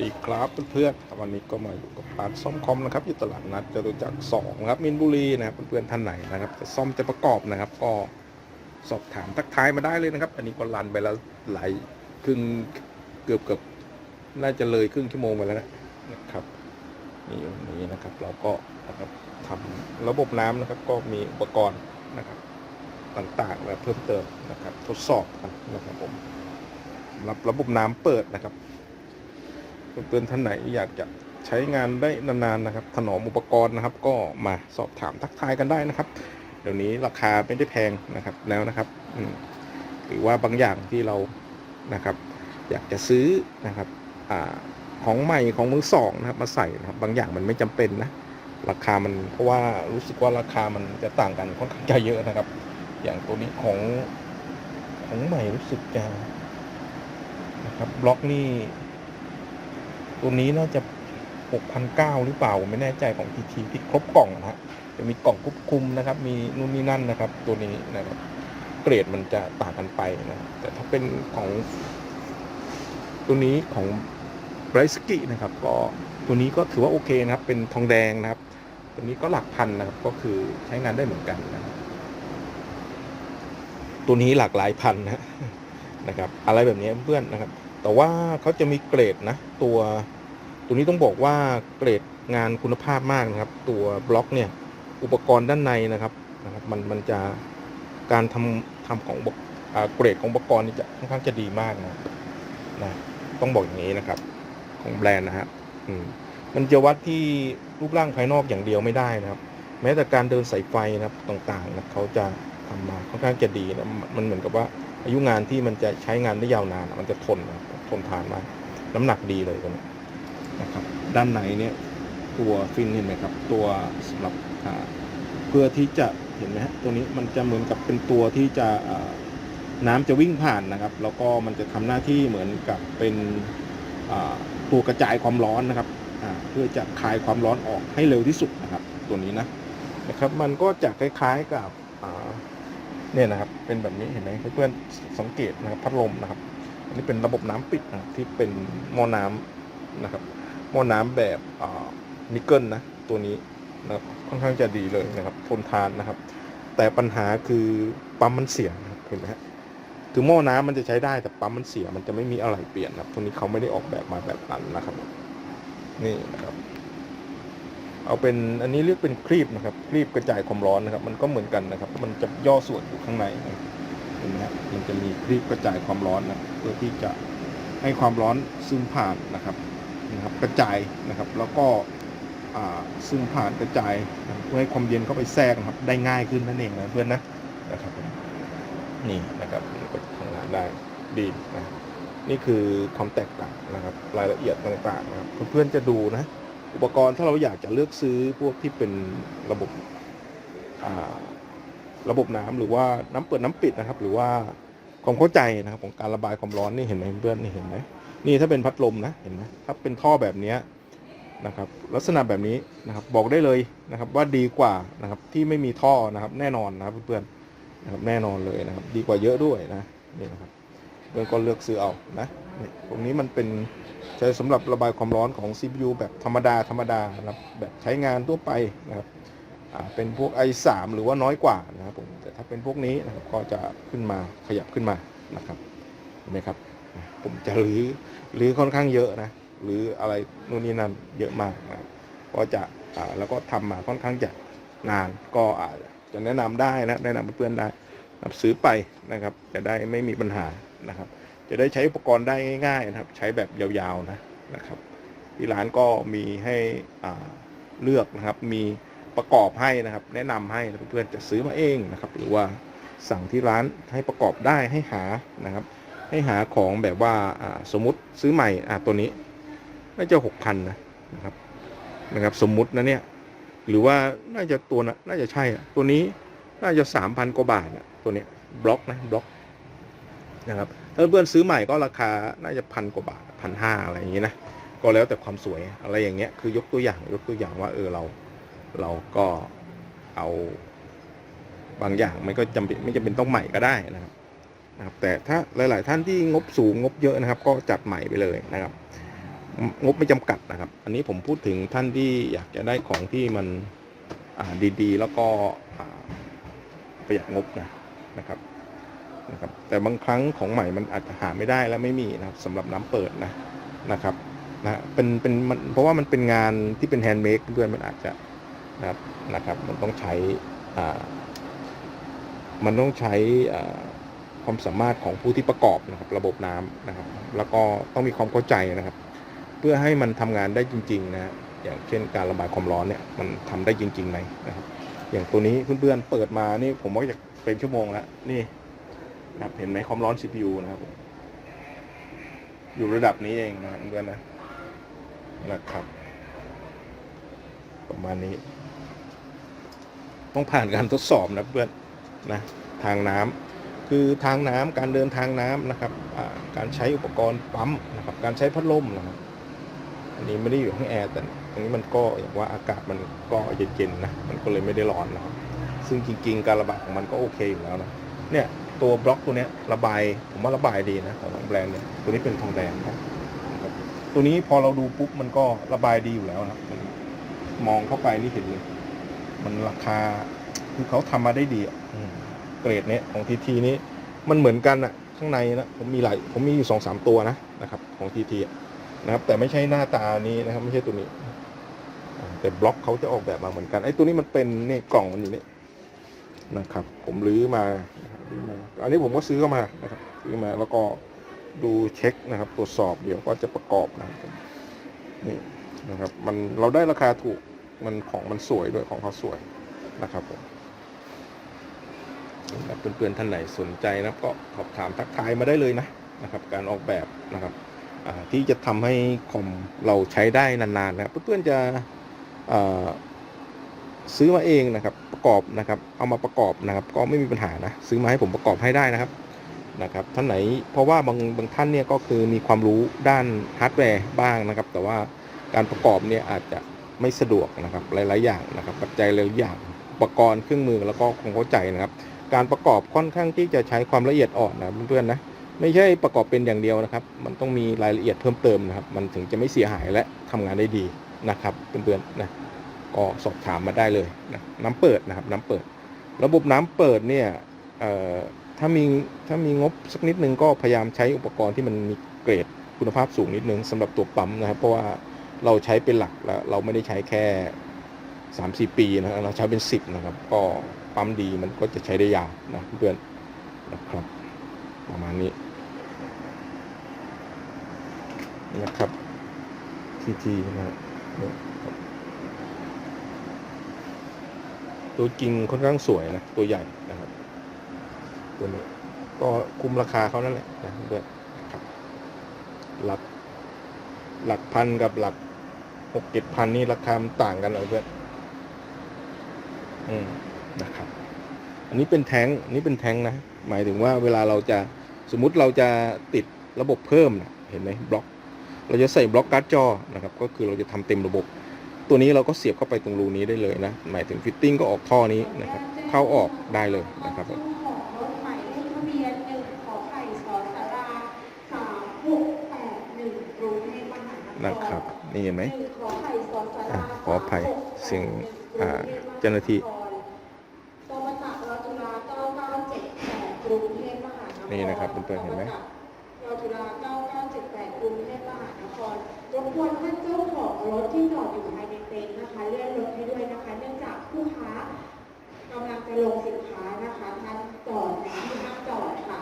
ดีครับเพื่อนๆวันนี้ก็มาอยู่กับร้านซ่อมคอมนะครับอยู่ตลาดนัดจตุจักรสองนะครับมินบุรีนะครับเพื่อนๆท่านไหนนะครับจะซ่อมจะประกอบนะครับ ก็สอบถามทักทายมาได้เลยนะครับ อันนี้ก็รันไปแล้วหลายครึ่งเกือบเกือบน่าจะเลยครึ่งชั่วโมงไปแล้วนะครับนี่วันนี้นะครับ เราก็นะครับทำระบบน้ำนะครับ ก็มีอุปกรณ์นะครับ ต่างๆมาเพิ่มเติมนะครับ ทดสอบนะครับผมรับระบบน้ำเปิดนะครับ เพื่อนท่านไหนอยากจะใช้งานได้นานๆนะครับ ถนอมอุปกรณ์นะครับ ก็มาสอบถามทักทายกันได้นะครับ เดี๋ยวนี้ราคาไม่ได้แพงนะครับแล้วนะครับหรือว่าบางอย่างที่เรานะครับ อยากจะซื้อนะครับอของใหม่ของมือสองนะครับ มาใส่นะครับ บางอย่างมันไม่จำเป็นนะราคามันเพราะว่ารู้สึกว่าราคามันจะต่างกันค่อนข้างจะเยอะนะครับ อย่างตัวนี้ของของใหม่รู้สึกจะนะครับบล็อกนี่ ตัวนี้น่าจะ6,900หรือเปล่าไม่แน่ใจของทีทีที่ครบกล่องนะฮะจะมีกล่องควบคุมนะครับ มีนู่นนี่นั่นนะครับ ตัวนี้นะครับ เกรดมันจะต่างกันไปนะแต่ถ้าเป็นของ ตัวนี้ของไบรสกี้นะครับ ก็ตัวนี้ก็ถือว่าโอเคนะครับ เป็นทองแดงนะครับ ตัวนี้ก็หลักพันนะครับ ก็คือใช้งานได้เหมือนกันนะครับตัวนี้หลากหลายพันนะนะครับ อะไรแบบนี้เพื่อนนะครับ แต่ว่าเขาจะมีเกรดนะ ตัวตัวนี้ต้องบอกว่าเกรดงานคุณภาพมากนะครับ ตัวบล็อกเนี่ยอุปกรณ์ด้านในนะครับนะครับ มันมันจะการทำทำของอเกรดของอุปกรณ์นี่จะค่อนข้างจะดีมากนะนะต้องบอกอย่างนี้นะครับ ของแบรนด์นะฮะอืมมันจะวัดที่รูปร่างภายนอกอย่างเดียวไม่ได้นะครับ แม้แต่การเดินสายไฟนะครับต่างๆนะเขาจะทำมาค่อนข้างจะดีนะมันเหมือนกับว่า อายุงานที่มันจะใช้งานได้ยาวนานมันจะทนทนทานมาก น้ำหนักดีเลยตัวนี้นะครับ ด้านในเนี่ยตัวฟินเห็นไหมครับ ตัวสำหรับเพื่อที่จะเห็นไหมฮะตัวนี้มันจะเหมือนกับเป็นตัวที่จะน้ำจะวิ่งผ่านนะครับ แล้วก็มันจะทำหน้าที่เหมือนกับเป็นตัวกระจายความร้อนนะครับเพื่อจะคลายความร้อนออกให้เร็วที่สุดนะครับ ตัวนี้นะนะครับ มันก็จะคล้ายๆกับเนี่ยนะครับ เป็นแบบนี้เห็นไหมเพื่อนสังเกตนะครับพัดลมนะครับ อันนี้เป็นระบบน้ำปิดนะที่เป็นหม้อน้ำนะครับหม้อน้ำแบบนิกเกิลนะตัวนี้นะครับค่อนข้างจะดีเลยนะครับทนทานนะครับ แต่ปัญหาคือปั๊มมันเสียเห็นไหมฮะคือหม้อน้ำมันจะใช้ได้แต่ปั๊มมันเสียมันจะไม่มีอะไรเปลี่ยนนะตัวนี้เขาไม่ได้ออกแบบมาแบบนั้นนะครับ นี่นะครับ เอาเป็นอันนี้เรียกเป็นครีบนะครับครีบกระจายความร้อนนะครับ มันก็เหมือนกันนะครับ มันจะย่อส่วนอยู่ข้างในนะครับเห็นไหมฮะมันจะมีครีบกระจายความร้อนนะเพื่อที่จะให้ความร้อนซึมผ่านนะครับนะครับ กระจายนะครับ แล้วก็ซึมผ่านกระจายเพื่อให้ความเย็นเข้าไปแทรกนะครับ ได้ง่ายขึ้นนั่นเองนะเพื่อนนะนะครับนี่นะครับก็ทำงานได้ดีนะนี่คือความแตกต่างนะครับ รายละเอียดต่างๆนะครับเพื่อนๆจะดูนะ อุปกรณ์ถ้าเราอยากจะเลือกซื้อพวกที่เป็นระบบระบบน้ำหรือว่าน้ำเปิดน้ำปิดนะครับ หรือว่าความเข้าใจนะครับของการระบายความร้อนนี่เห็นไหมเพื่อนนี่เห็นไหมนี่ถ้าเป็นพัดลมนะเห็นไหมถ้าเป็นท่อแบบนี้นะครับ ลักษณะแบบนี้นะครับบอกได้เลยนะครับว่าดีกว่านะครับที่ไม่มีท่อนะครับแน่นอนนะครับเพื่อนๆนะครับแน่นอนเลยนะครับ ดีกว่าเยอะด้วยนะนี่นะครับ เพื่อนก็เลือกซื้อเอานะนี่ตรงนี้มันเป็นใช้สำหรับระบายความร้อนของ CPU แบบธรรมดาธรรมดานะครับแบบใช้งานทั่วไปนะครับเป็นพวก i3 หรือว่าน้อยกว่านะครับผมแต่ถ้าเป็นพวกนี้นะครับก็จะขึ้นมาขยับขึ้นมานะครับเห็นไหมครับผมจะหรื้อรื้อค่อนข้างเยอะนะหรืออะไรนู่นนี่นั่นเยอะมากนะครับก็จะแล้วก็ทำมาค่อนข้างจะนานก็อาจจะแนะนำได้นะแนะนำเพื่อนๆได้ซื้อไปนะครับ จะได้ไม่มีปัญหา นะครับ จะได้ใช้อุปกรณ์ได้ง่ายๆนะครับ ใช้แบบยาวๆนะนะครับ ที่ร้านก็มีให้อ่าเลือกนะครับ มีประกอบให้นะครับ แนะนำให้เพื่อนๆจะซื้อมาเองนะครับ หรือว่าสั่งที่ร้านให้ประกอบได้ให้หานะครับ ให้หาของแบบว่าสมมุติซื้อใหม่ตัวนี้น่าจะหกพันนะนะครับนะครับ สมมุตินะเนี่ยหรือว่าน่าจะตัวนะน่าจะใช่ตัวนี้น่าจะสามพันกว่าบาทอะตัวเนี้ยบล็อกนะบล็อก นะครับถ้าเพื่อนซื้อใหม่ก็ราคาน่าจะพันกว่าบาทพันห้าอะไรอย่างนี้นะก็แล้วแต่ความสวยอะไรอย่างเงี้ยคือยกตัวอย่างยกตัวอย่างว่าเออเราเราก็เอาบางอย่างไม่ก็จำเป็นไม่จำเป็นต้องใหม่ก็ได้นะครับนะครับ แต่ถ้าหลาย ๆ ท่านที่งบสูงงบเยอะนะครับ ก็จัดใหม่ไปเลยนะครับ งบไม่จำกัดนะครับ อันนี้ผมพูดถึงท่านที่อยากจะได้ของที่มันดี ๆ แล้วก็ประหยัดงบนะนะครับ นะครับแต่บางครั้งของใหม่มันอาจจะหาไม่ได้และไม่มีนะครับสำหรับน้ำเปิดนะนะครับนะเป็นเป็นมันเพราะว่ามันเป็นงานที่เป็นแฮนด์เมดเพื่อนมันอาจจะนะครับนะครับมันต้องใช้อ่ามันต้องใช้อ่าความสามารถของผู้ที่ประกอบนะครับระบบน้ำนะครับ แล้วก็ต้องมีความเข้าใจนะครับ เพื่อให้มันทำงานได้จริงๆนะฮะอย่างเช่นการระบายความร้อนเนี่ยมันทำได้จริงๆไหมนะครับ อย่างตัวนี้เพื่อนๆเปิดมานี่ผมว่าจะเป็นชั่วโมงแล้วนี่ ครับเห็นไหมความร้อน CPU นะครับ อยู่ระดับนี้เองนะเพื่อนนะนะครับ ประมาณนี้ ต้องผ่านการทดสอบนะเพื่อนนะทางน้ำคือทางน้ำการเดินทางน้ำนะครับการใช้อุปกรณ์ปั๊มนะครับ การใช้พัดลมนะครับ อันนี้ไม่ได้อยู่ห้องแอร์แต่ตรงนี้มันก็อย่างว่าอากาศมันก็เย็นๆนะมันก็เลยไม่ได้ร้อนนะครับซึ่งจริงๆ การระบายของมันก็โอเคอยู่แล้วนะเนี่ย ตัวบล็อกตัวนี้ระบาย ผมว่าระบายดีนะของแบรนด์เนี่ยตัวนี้เป็นทองแดงครับ ตัวนี้พอเราดูปุ๊บมันก็ระบายดีอยู่แล้วนะมองเข้าไปนี่เห็นเลย มันราคาคือเขาทำมาได้ดีอืมเกรดเนี้ยของทีทีนี้มันเหมือนกันอะข้างในนะผมมีหลายผมมีอยู่สองสามตัวนะนะครับ ของทีทีนะครับ แต่ไม่ใช่หน้าตานี้นะครับ ไม่ใช่ตัวนี้ แต่บล็อกเขาจะออกแบบมาเหมือนกันไอ้ตัวนี้มันเป็นเนี่ยกล่องมันอยู่นี่นะครับ ผมรื้อมา อันนี้ผมก็ซื้อเข้ามานะครับซื้อมาแล้วก็ดูเช็คนะครับ ตรวจสอบเดี๋ยวก็จะประกอบนะครับนี่นะครับมันเราได้ราคาถูกมันของมันสวยด้วยของเขาสวยนะครับผมเพื่อนๆท่านไหนสนใจนะก็สอบถามทักทายมาได้เลยนะนะครับ การออกแบบนะครับที่จะทำให้คอมเราใช้ได้นานๆนะครับเพื่อนๆจะ ซื้อมาเองนะครับ ประกอบนะครับ เอามาประกอบนะครับ ก็ไม่มีปัญหานะซื้อมาให้ผมประกอบให้ได้นะครับนะครับท่านไหนเพราะว่าบางบางท่านเนี่ยก็คือมีความรู้ด้านฮาร์ดแวร์บ้างนะครับ แต่ว่าการประกอบเนี่ยอาจจะไม่สะดวกนะครับหลาย ๆ อย่างนะครับ ปัจจัยหลายอย่างอุปกรณ์เครื่องมือแล้วก็คงเข้าใจนะครับ การประกอบค่อนข้างที่จะใช้ความละเอียดอ่อนนะเพื่อนๆนะไม่ใช่ประกอบเป็นอย่างเดียวนะครับ มันต้องมีรายละเอียดเพิ่มเติมนะครับ มันถึงจะไม่เสียหายและทำงานได้ดีนะครับเพื่อนๆนะ ก็สอบถามมาได้เลยนะน้ำเปิดนะครับ น้ำเปิด ระบบน้ำเปิดเนี่ยถ้ามีถ้ามีงบสักนิดนึงก็พยายามใช้อุปกรณ์ที่มันมีเกรดคุณภาพสูงนิดนึงสำหรับตัวปั๊มนะครับ เพราะว่าเราใช้เป็นหลักแล้วเราไม่ได้ใช้แค่สามสี่ปีนะครับเราใช้เป็นสิบนะครับ ก็ปั๊มดีมันก็จะใช้ได้ยาวนะเพื่อนนะครับ ประมาณนี้นะครับทีทีนะครับเนี่ยครับ ตัวจริงค่อนข้างสวยนะ ตัวใหญ่นะครับ ตัวนี้ก็คุ้มราคาเขานั่นแหละนะเพื่อนนะครับหลักหลักพันกับหลักหกเจ็ดพันนี่ราคามันต่างกันเลยเพื่อนอืมนะครับ อันนี้เป็นแท้งนนี้เป็นแท้งนะ หมายถึงว่าเวลาเราจะสมมุติเราจะติดระบบเพิ่มนะเห็นไหมบล็อก เราจะใส่บล็อกการ์ดจอนะครับ ก็คือเราจะทำเต็มระบบ ตัวนี้เราก็เสียบเข้าไปตรงรูนี้ได้เลยนะ หมายถึงฟิตติ้งก็ออกท่อนี้นะครับ เข้าออกได้เลยนะครับนะครับ นี่เห็นไหมขอไข่สอภัยสามหกแปดเสียงหนึ่อ่ากรุงเจ้าหน้าที่ตมจักรรจุฬาเก้าเก้าเจ็ดแปดกรุงเทพมหานครนี่นะครับเพื่อนๆเห็นไหมรจุฬาเก้าเก้าเจ็ดแปดกรุงเทพมหานครรบกวนท่านเจ้าของรถที่จอดอยู่ภายในเต็นท์นะคะเลื่อนรถให้ด้วยนะคะ เนื่องจากผู้ค้า กำลังสินค้านะคะท่านจอดนะที่ห้ามจอดค่ะ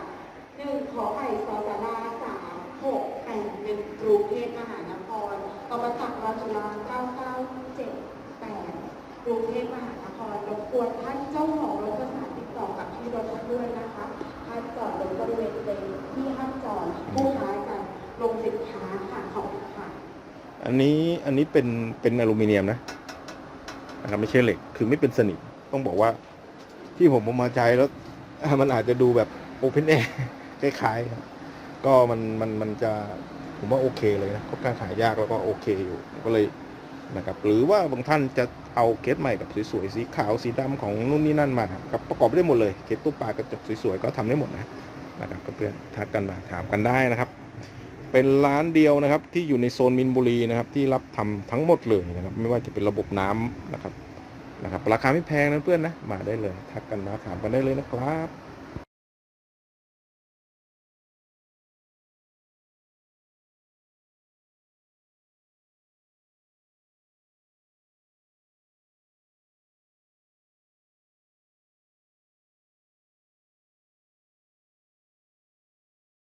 หนึ่งขอไข่สอสาราสามหกแปดหนึ่งกรุงเทพมหานครตบจักรราชลาเก้าเก้าเจ็ดแปดกรุงเทพมหานครรบกวนท่านเจ้าของรถประสานติดต่อกับที่รถด้วยนะคะท่านจอดรถบริเวณเลนที่ห้ามจอดผู้ค้ากันลงสินค้าค่ะขอบคุณค่ะอันนี้อันนี้เป็นเป็นอลูมิเนียมนะนะครับไม่ใช่เหล็ก คือไม่เป็นสนิมต้องบอกว่า ที่ผมเอามาใช้แล้ว มันอาจจะดูแบบโอเพนแอร์คล้ายๆก็มันมันมันจะผมว่าโอเคเลยนะก็การขายยากแล้วก็โอเคอยู่ก็เลยนะครับ หรือว่าบางท่านจะเอาเคสใหม่แบบสวยๆสีขาวสีดำของนู่นนี่นั่นมากับประกอบได้หมดเลยเคสตู้ปลากระจกสวยๆก็ทำได้หมดนะนะครับเพื่อนทักกันมาถามกันได้นะครับ เป็นร้านเดียวนะครับที่อยู่ในโซนมินบุรีนะครับที่รับทำทั้งหมดเลยนะครับไม่ว่าจะเป็นระบบน้ำนะครับ นะครับราคาไม่แพงนะเพื่อนนะมาได้เลย ทักกันมาถามกันได้เลยนะครับ